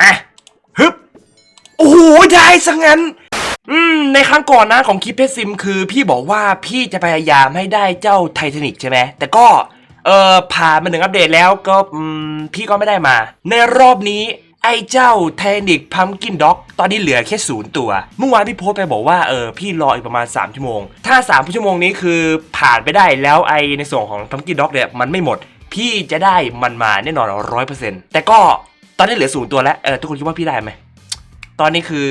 อะฮึบโอ้โหได้ซะงั้น อืม ในครั้งก่อนนะของคลิปเพชรซิมคือ พี่บอกว่าพี่จะพยายามให้ได้เจ้าไททานิกใช่ไหมแต่ก็ เออผ่านมาหนึ่งอัปเดตแล้วก็อืมพี่ก็ไม่ได้มา ในรอบนี้ไอ้เจ้าไททานิกพัมกินด็อก ตอนนี้เหลือแค่ศูนย์ตัว เมื่อวานพี่โพสไปบอกว่าเออพี่รออีกประมาณ 3 ชั่วโมง ถ้า 3 ชั่วโมงนี้คือผ่านไปได้แล้วไอในส่วนของพัมกินด็อกเนี่ยมันไม่หมด พี่จะได้มันมาแน่นอนร้อยเปอร์เซ็นต์แต่ก็ ตอนนี้เหลือศูนย์ตัวแล้วเออทุกคนคิดว่าพี่ได้ไหมตอนนี้คือ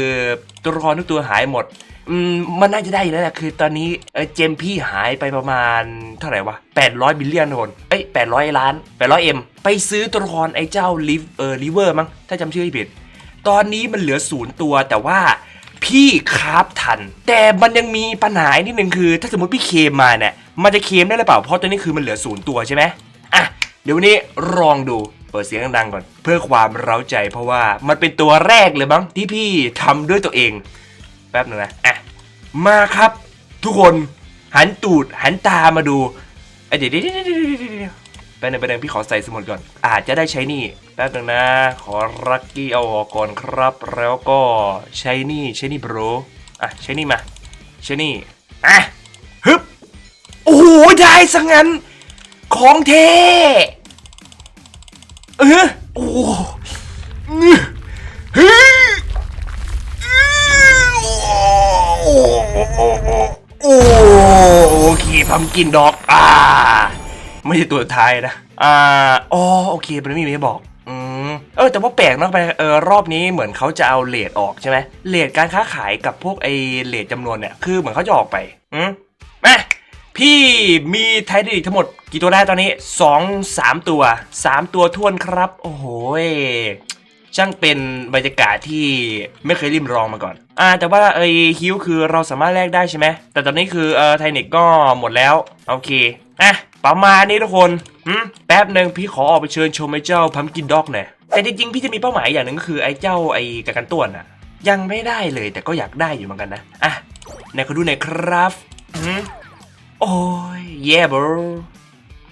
ตัวละครทุกตัวหายหมดอืมมันน่าจะได้อยู่แล้วแหละคือตอนนี้เออเจมพี่หายไปประมาณเท่าไหร่วะ800บิลเลียนคนเอ้ย800 ล้าน 800เอ็มไปซื้อตัวละครไอ้เจ้าลิฟเออลิเวอร์มั้งถ้าจำชื่อไม่ผิด ตอนนี้มันเหลือศูนย์ตัวแต่ว่าพี่คราฟทัน แต่มันยังมีปัญหานิดนึงคือ ถ้าสมมติพี่เคมมาเนี่ยมันจะเคมได้หรือเปล่าเพราะตอนนี้คือมันเหลือศูนย์ตัวใช่ไหมอะเดี๋ยววันนี้ลองดู เปิดเสียงดังก่อน เพื่อความเร้าใจเพราะว่ามันเป็นตัวแรกเลยมั้งที่พี่ทำด้วยตัวเอง แป๊บหนึงนะอะมาครับ ทุกคนหันตูดหันตามาดูเดี๋ยวเดี๋ยวเดี๋ยวเดี๋ยวเดี๋ยวเดี๋ยวไปหนึ่งไปหนึ่งพี่ขอใส่สมุดก่อน อาจจะได้ใช้นี่แป๊บหนึงนะ ขอรักกี้เอาออกก่อนครับ แล้วก็ใช้นี่ใช้นี่บรอะใช้นี่มาใช้นี่อะฮึบโอ้โหได้ซะงั้นของเท เออโอ้อื้อฮึโอ้โอ้โอเคพัมกินดอกอ่าไม่ใช่ตัวท้ายนะอ่าอ๋อโอเคมันไม่มีให้บอกอืมเออแต่ว่าแปลกเนะไปเออรอบนี้เหมือนเขาจะเอาเลทออกใช่ไหมเลทการค้าขายกับพวกไอเลทจำนวนเนี่ยคือเหมือนเขาจะออกไปอืมแมาพี่มีไทดิกทั้งหมดกี่ตัวได้ตอนนี้ 2 3 ตัว 3 ตัวท้วนครับ โอ้โหช่างเป็นบรรยากาศที่ไม่เคยริมรองมาก่อน อ่า แต่ว่าไอ้ฮิวคือเราสามารถแลกได้ใช่ไหม แต่ตอนนี้คือเออไทเนิกก็หมดแล้ว โอเค อะ ประมาณนี้ทุกคนหืมแป๊บหนึ่งพี่ขอออกไปเชิญชมไอ้เจ้าพัมกินด็อกหน่อยแต่จริงๆ พี่จะมีเป้าหมายอย่างหนึ่งก็คือไอ้เจ้าไอ้กระกันต้วนอะยังไม่ได้เลยแต่ก็อยากได้อยู่เหมือนกันนะ อะไหนขอดูหน่อยครับหืม โอ้ยเย่บร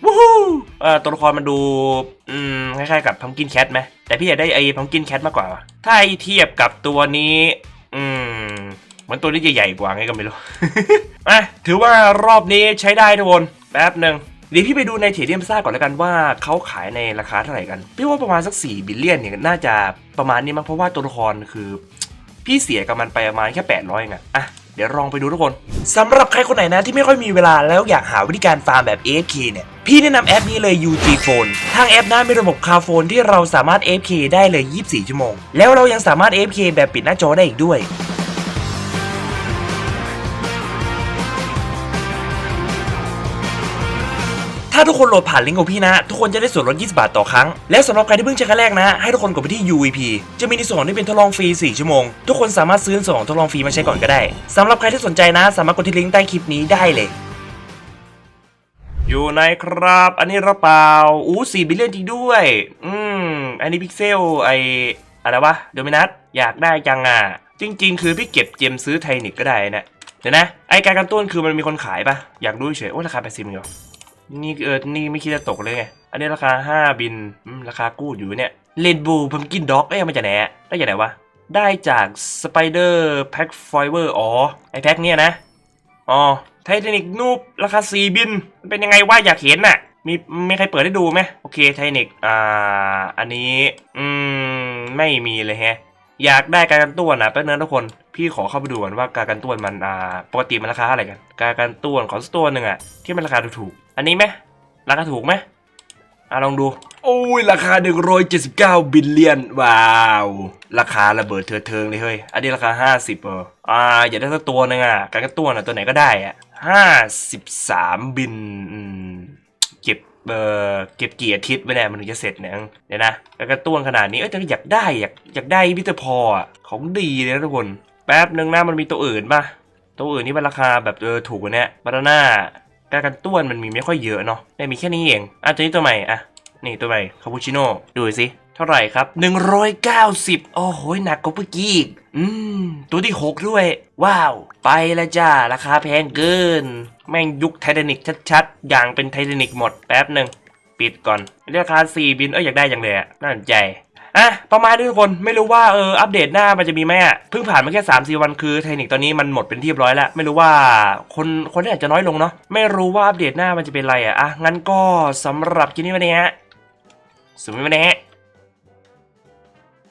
วู้ฮู้เอ่อตัวละครมันดู อืม คล้ายๆกับพัมกินแคทไหมแต่พี่อยากได้ไอ้พัมกินแคทมากกว่า ถ้าไอเทียบกับตัวนี้ อืมเหมือนตัวนี้ใหญ่กว่าไงก็ไม่รู้อะถือว่ารอบนี้ใช้ได้ทุกคน แป๊บหนึ่งเดี๋ยวพี่ไปดูในเทเดียมซ่าก่อนแล้วกันว่าเขาขายในราคาเท่าไหร่กัน พี่ว่าประมาณสัก 4 บิลเลียนเนี่ยน่าจะประมาณนี้มั้งเพราะว่าตัวละครคือ พี่เสียกับมันไปประมาณแค่ 800เองอะอะ ดี๋ยวลองไปดูทุกคนสำหรับใครคนไหนนะที่ไม่ค่อยมีเวลาแล้วอยากหาวิธีการฟาร์มแบบ AFK เนี่ยพี่แนะนำแอปนี้เลย UG Phone ทางแอปนะมีระบบคาโฟนที่เราสามารถ AFK ได้เลย 24 ชั่วโมง แล้วเรายังสามารถ AFK แบบปิดหน้าจอได้อีกด้วย ถ้าทุกคนโหลดผ่านลิงก์ของพี่นะ ทุกคนจะได้ส่วนลด 20 บาทต่อครั้ง และสำหรับใครที่เพิ่งใช้ครั้งแรกนะ ให้ทุกคนกดไปที่ UVP จะมีในส่วนที่เป็นทดลองฟรี 4 ชั่วโมง ทุกคนสามารถซื้อส่วนของทดลองฟรีมาใช้ก่อนก็ได้สำหรับใครที่สนใจนะ สามารถกดที่ลิงก์ใต้คลิปนี้ได้เลย อยู่ในครับ อันนี้เราเปล่าอู้สี่บิลเลียนจริงด้วย อืมอันนี้พิกเซลไออะไรวะโดมินัสอยากได้จังอะจริง ๆ คือพี่เก็บเกมซื้อไทนิกก็ได้นะเดี๋ยวนะไอการกันต้นคือมันมีคนขายปะอยากดูเฉยโอ้ราคาแปดสิบเหรอ นี่เออ นี่ไม่คิดจะตกเลยไง อันนี้ราคา 5 บินราคากู้อยู่เนี่ยเลนบูพัมกินด็อกเอ้ยมาจากไหนะได้จากไหนวะ ได้จากสไปเดอร์แพ็คไฟเบอร์อ๋อ ไอแพ็คเนี่ยนะ อ๋อ ไททานิกนูบราคา 4 บินมันเป็นยังไงวะอยากเห็นน่ะ มีไมีใครเปิดให้ดูไหมโอเคไททานิกอ่า อันนี้ อืม ไม่มีเลยแฮะ อยากได้การกันต้วนนะแป๊บนึงทุกคนพี่ขอเข้าไปดูก่อนว่าการกันต้วนมันอ่าปกติมันราคาเท่าไรกัน การกันต้วนของสักตัวหนึ่งอะที่มันราคาถูกๆอันนี้ไหมราคาถูกไหมอะลองดู โอ้ยราคา 179 บิลเลียน ว้าว ราคาระเบิดเถิดเทิงเลยเฮ้ย อันนี้ราคา 50เอออ่า อยากได้สักตัวหนึงอะการกันต้วนอะตัวไหนก็ได้อะ53 บินอืมเก็บ เออเก็บกี่อาทิตย์ไม่แน่มันถึงจะเสร็จเนี่ยเดี๋ยวนะการกันต้วนขนาดนี้เอ้ยแต่อยากได้อยากอยากได้วิตาพอของดีเลยนะทุกคนแป๊บหนึ่งหน้ามันมีตัวอื่นป่ะตัวอื่นนี่มันราคาแบบเออถูกกว่าเนี้ยบานาน่าการกันต้วนมันมีไม่ค่อยเยอะเนาะได้มีแค่นี้เองอะตัวนี้ตัวใหม่อะนี่ตัวใหม่คาปูชิโน่ดูสิ ท่าไหร่ครับ 190 โอ้โห หนักกว่าเมื่อกี้อีก อืม ตัวที่ 6 ด้วย ว้าว ไปแล้วจ้า ราคาแพงเกิน แม่งยุคไททานิกชัดๆ อย่างเป็นไททานิกหมด แป๊บหนึ่ง ปิดก่อน ราคา 4 บิน เอ้ย อยากได้อย่างเลยอะน่าสนใจอะประมาณนี้ทุกคนไม่รู้ว่าเอออัปเดตหน้ามันจะมีไหมอะเพิ่งผ่านมาแค่3ามสี่วันคือไทนิกตอนนี้มันหมดเป็นที่เรียบร้อยแล้ว ไม่รู้ว่าคนคนที่อาจจะน้อยลงเนาะไม่รู้ว่าอัปเดตหน้ามันจะเป็นอะไรอะอะงั้นก็สำหรับคลิปนี้วันนี้ฮะสวัสดีวันนี้